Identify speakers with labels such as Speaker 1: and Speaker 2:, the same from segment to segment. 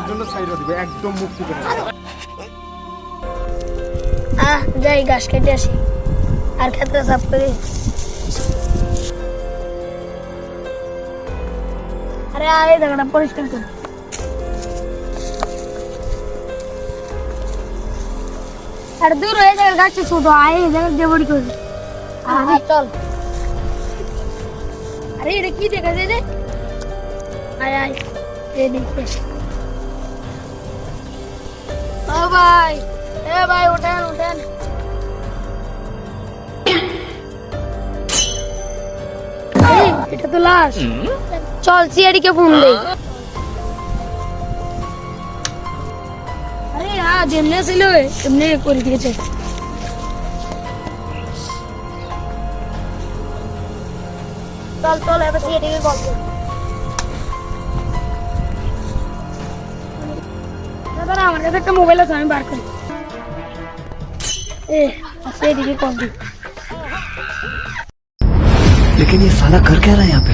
Speaker 1: চিরদিনের জন্য ছাইরা দিবে একদম মুক্তি করে
Speaker 2: আহ যাই ঘাস কেটে আসি। আর ক্ষেত্রে সাফ করি আরে আরে জায়গাটা পরিষ্কার কর। আর দূর হয়ে জায়গা গাছে ছোট। আয় জায়গা দিয়ে বড়ি করি আরে চল। আরে এটা কি দেখা যায় রে? আয় আয়। এই দেখে ও ভাই, এ ভাই, উঠেন উঠেন। এটা তো লাশ। চল সিআইডিকে ফোন দেই। আরে হ্যাঁ যেমনি ছিল তেমনি করে দিয়েছে। চল চল, এবার সিআইডিকে কল কর দাদা আমার কাছে একটা মোবাইল আছে আমি বার করি এ সিআইডিকে কল দিই
Speaker 3: लेकिन ये साला कर क्या रहा है यहाँ पे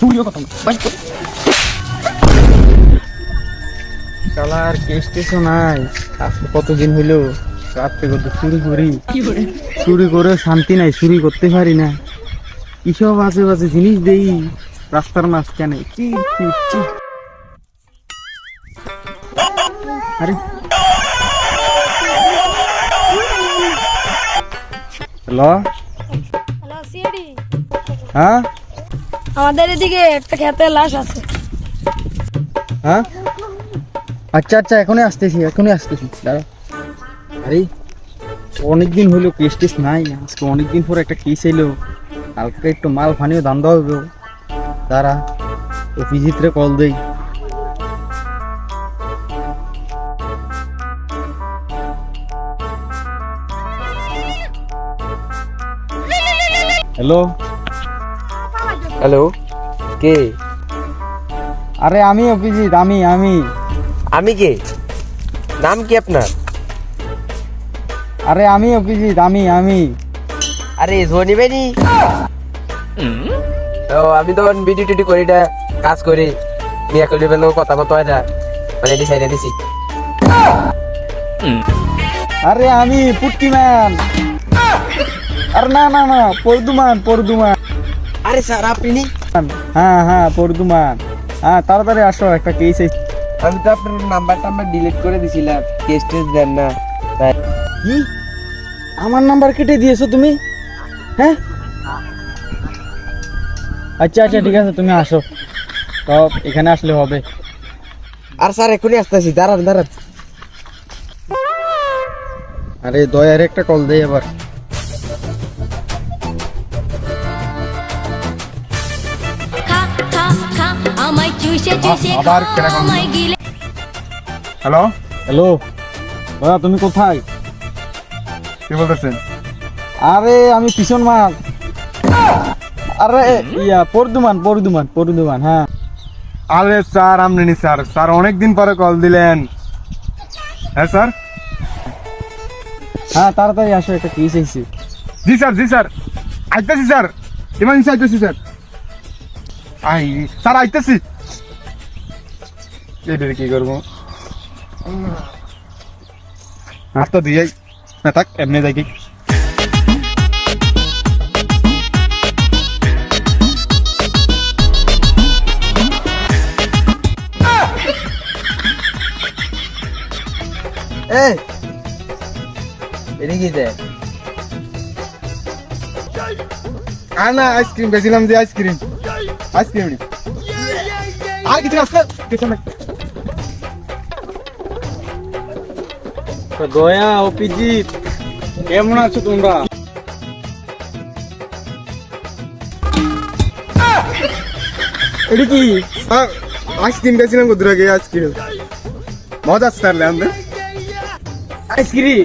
Speaker 3: তুইও কথা বাস
Speaker 1: শালার কেস টেসও নাই। আজকে কতদিন হইল? রাত্রে করতে চুরি করি? চুরি করে শান্তি নাই চুরি করতে পারি না। কিসব বাজে বাজে জিনিস দেই? রাস্তার মাঝখানে কি কি আরে। হ্যালো? হ্যাঁ?
Speaker 2: আমাদের এদিকে একটা খেতে লাশ আছে।
Speaker 1: হ্যাঁ? আচ্ছা আচ্ছা এখনই আসতেছি এখনই আসতেছি দাঁড়া আরে, অনেকদিন হইল কেস টেস নাই, আজকে অনেকদিন পর একটা কেস এলো। হালকা একটু মাল ফানিও ধান্দা হবে দাঁড়া, অভিজিৎরে কল দেই। হ্যালো
Speaker 4: হ্যালো কে?
Speaker 1: আরে আমি অভিজিৎ আমি আমি।
Speaker 4: আমি কে? নাম কি আপনার?
Speaker 1: আরে আমি অভিজিৎ আমি আমি।
Speaker 4: আরে জনি বেনি। ও আমি তো ভিডিও টিডি করি না কাজ করি। বিয়া করলে বেলো কথা মতো হয় না। মানে ডিসাইডে দিছি।
Speaker 1: আরে আমি পুটকি ম্যান। আরে না না না পরদুমান পরদুমান।
Speaker 4: আরে স্যার আপনি?
Speaker 1: হ্যাঁ হ্যাঁ পরদুমান হ্যাঁ তাড়াতাড়ি আসো একটা কেস
Speaker 4: আমি তো আপনার নাম্বার টাম্বার ডিলিট করে দিছিলাম কেস টেস দেন না তাই।
Speaker 1: কি? আমার নাম্বার কেটে দিয়েছ তুমি? হ্যাঁ? আচ্ছা আচ্ছা ঠিক আছে তুমি আসো। সব এখানে আসলে হবে।
Speaker 4: আর স্যার এখনই আসতেছি দাঁড়ান দাঁড়ান।
Speaker 1: আরে দয়ার একটা কল দেই এবার। আবার হ্যালো? হ্যালো? দাদা তুমি কোথায়?
Speaker 5: কি বলতেছেন
Speaker 1: আরে আমি পিছন মার আরে ইয়া পরদুমান পরদুমান পরদুমান হ্যাঁ।
Speaker 5: আরে স্যার আমনি স্যার। স্যার অনেকদিন পরে কল দিলেন। হ্যাঁ স্যার?
Speaker 1: হ্যাঁ তাড়াতাড়ি আসো একটা কেস আইছি।
Speaker 5: জি স্যার জি স্যার। আইতেছি স্যার। ইমার্জেন্সি আইতেছি স্যার। আই স্যার আইতেছি। এটার কি করব? হাতটা দিয়ে না থাক এমনি যাই কি।
Speaker 4: এই এটা কি দেয়
Speaker 5: আর না আইসক্রিম বেছিলাম যে আইসক্রিম আইসক্রিম আর কিছু আসলে কিছু না
Speaker 1: দয়া অপিজিৎ কেমন আছো তোমরা? এটা কি?
Speaker 5: স্যার আইসক্রিম বেছিলাম কত আগে আইসক্রিম মজা স্যার লেন
Speaker 1: আইসক্রিম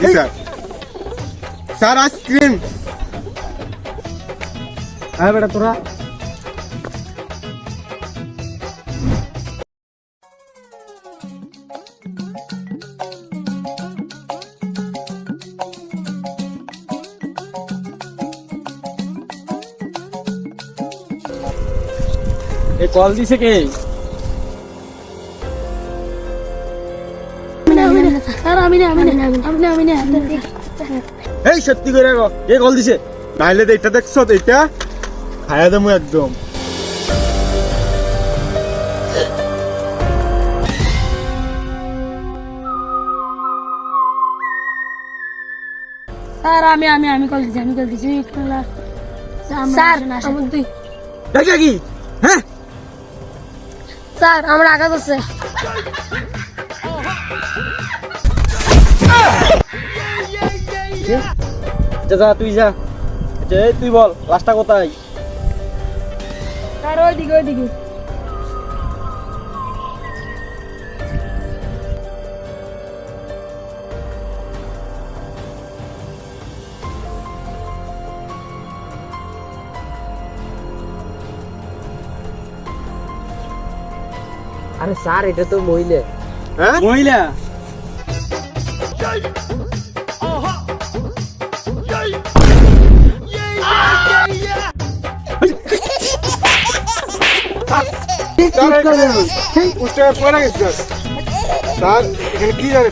Speaker 5: জি স্যার। স্যার আইসক্রিম
Speaker 1: হ্যাঁ বেটা তোরা। এ কল দিছে কে? এই সত্যি করে গো কে কল দিছে?
Speaker 5: নাইলে এটা দেখছ এটা খায়া দেবো একদম।
Speaker 2: স্যার আমি আমি আমি কল দিছি আমি কল দিছি। স্যার আমার দুই।
Speaker 1: দেখা কি? হ্যাঁ?
Speaker 2: স্যার আমার আঘাত আছে।
Speaker 1: যা তুই যা। এই তুই বল লাস্টটা কোথায়?
Speaker 2: স্যার ওইদিকে ওইদিকে।
Speaker 4: আরে স্যার এটা তো মহিলা।
Speaker 5: হ্যাঁ?
Speaker 1: মহিলা?
Speaker 5: স্যার এখানে কি জানে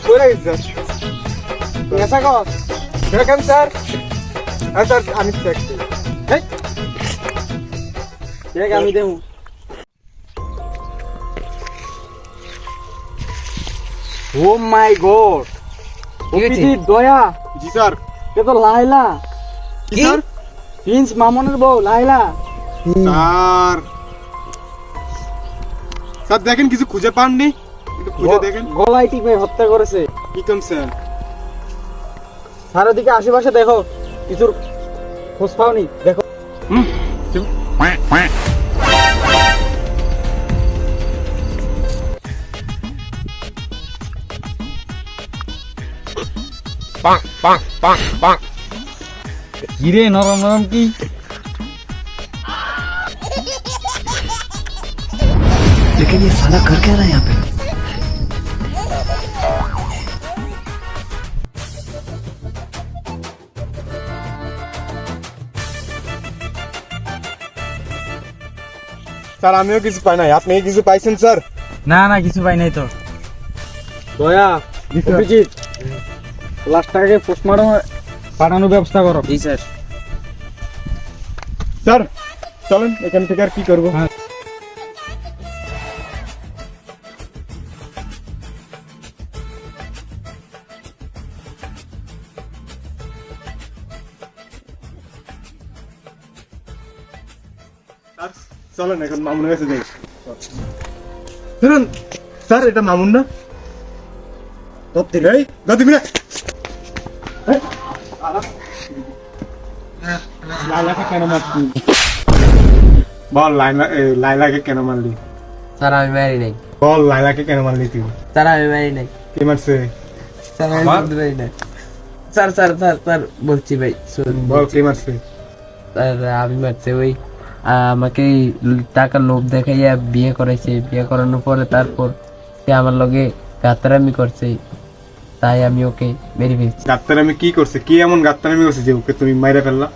Speaker 5: স্যার
Speaker 1: কর
Speaker 5: দেখেন স্যার। স্যার আমি চেক
Speaker 1: দেখ আমি দেবো। ও মাই গড? অপিজিৎ দয়া।
Speaker 5: জি স্যার।
Speaker 1: এ তো লাইলা
Speaker 5: কি স্যার?
Speaker 1: প্রিন্স মামনের বউ লাইলা
Speaker 5: স্যার। স্যার দেখেন কিছু খুঁজে পাননি? একটু খুঁজে দেখেন।
Speaker 1: গলায় টিপে হত্যা করেছে।
Speaker 5: কি কম স্যার?
Speaker 1: চারিদিকে আশেপাশে দেখো কিছুর খোঁজ পাওনি। দেখো। কিরে নরম নরম কি
Speaker 3: लेकिन ये साला कर क्या रहा है यहाँ पे
Speaker 5: স্যার আমিও কিছু পাই নাই আপনি কিছু পাইছেন স্যার
Speaker 1: না না কিছু পাই নাই তো দয়া অভিজিৎ লাশটাকে পোস্টমর্টম পাঠানোর ব্যবস্থা করো। জি স্যার।
Speaker 5: স্যার চলেন এখান থেকে আর কি করব?
Speaker 1: হ্যাঁ।
Speaker 5: চলেন এখন মামুনের কাছে যাই। শুনুন স্যার এটা মামুন না? ধরতে নেই ধরতে না লাইলাকে কেন মারতি বল লাইলা লাইলাকে কেন মারলি?
Speaker 4: স্যার আমি মারি নাই।
Speaker 5: বল লাইলাকে কেন মারলি তুই?
Speaker 4: স্যার আমি মারি নাই।
Speaker 5: কে মারছে?
Speaker 4: স্যার আমি বলতে পারি না। স্যার স্যার স্যার স্যার বলছি ভাই
Speaker 5: বল কে মারছে?
Speaker 4: স্যার আমি মারছে ওই আমাকে টাকার লোভ দেখাইয়া বিয়ে করাইছে। বিয়ে করানোর পরে তারপর সে আমার লগে গাত্তারামি করছে। তাই আমি ওকে মেরে ফেলছি।
Speaker 5: ডাক্তার আমি কি করছে? কি এমন গাত্তার আমি করছে যে ওকে তুমি মাইরা ফেললা?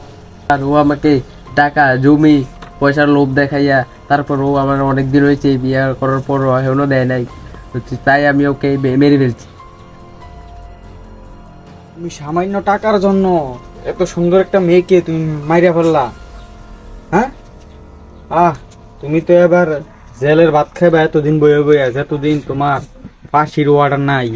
Speaker 4: আর ও আমাকে টাকা, জমি, পয়সার লোভ দেখাইয়া, তারপর ও আমার অনেক দিন হয়েছে বিয়ে করার পর এখনও দেয় নাই। তাই আমি ওকে মেরে ফেলছি।
Speaker 1: তুমি সামান্য টাকার জন্য এত সুন্দর একটা মেয়েকে তুমি মাইরা ফেললা হ্যাঁ? আহ, তুমি তো এবার জেলের ভাত খাইবা, এতদিন বয়ে বয়ে এতদিন তোমার ফাঁসির ওয়ার্ডার নাই।